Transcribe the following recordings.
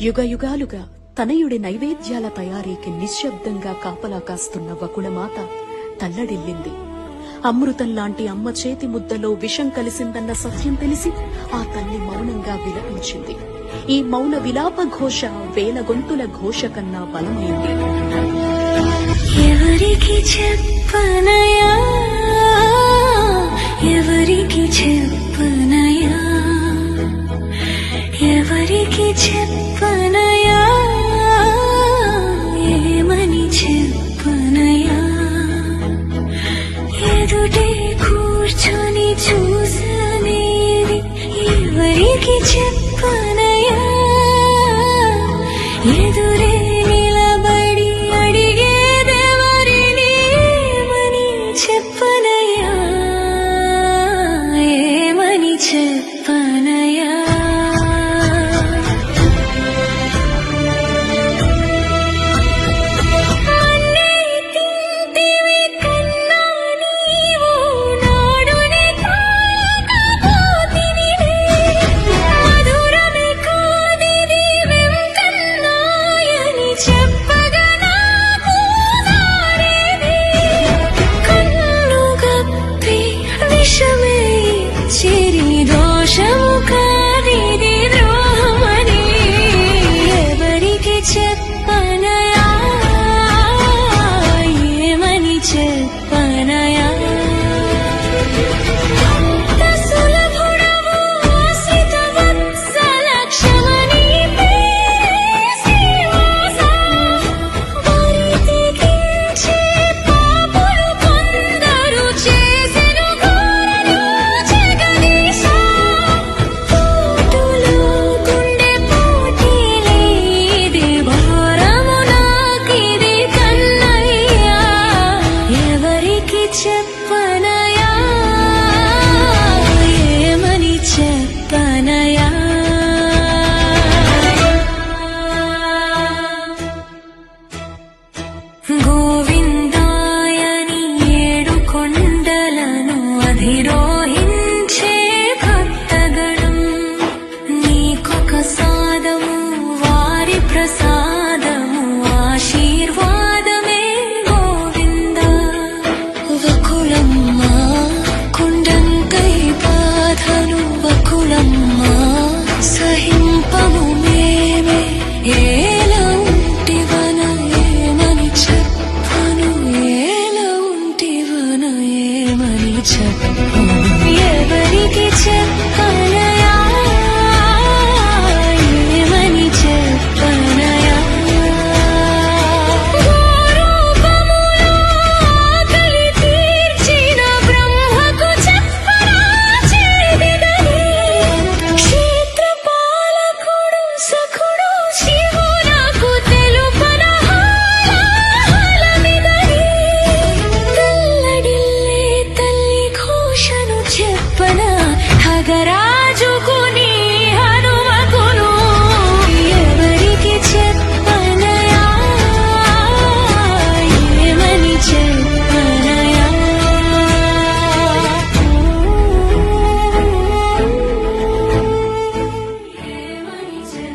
యుగయుగాలుగా తనయుడి నైవేద్యాల తయారీకి నిశ్శబ్దంగా కాపలా కాస్తున్న వకుళమాత తల్లడిల్లింది. అమృతం లాంటి అమ్మ చేతి ముద్దలో విషం కలిసిందన్న సత్యం తెలిసి ఆ తల్లి మౌనంగా విలపించింది. ఈ మౌన విలాప ఘోష వేల గొంతుల ఘోష కన్నా బలమైంది నీకి చెప్పనయా? ఏమని చెప్పనయా? ఎదుటే മനയാ చెప్పనా check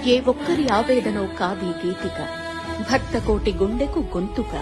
ఏ ఒక్కరి ఆవేదనో కావి గీతిక. భక్త కోటి గుండెకు గొంతుక.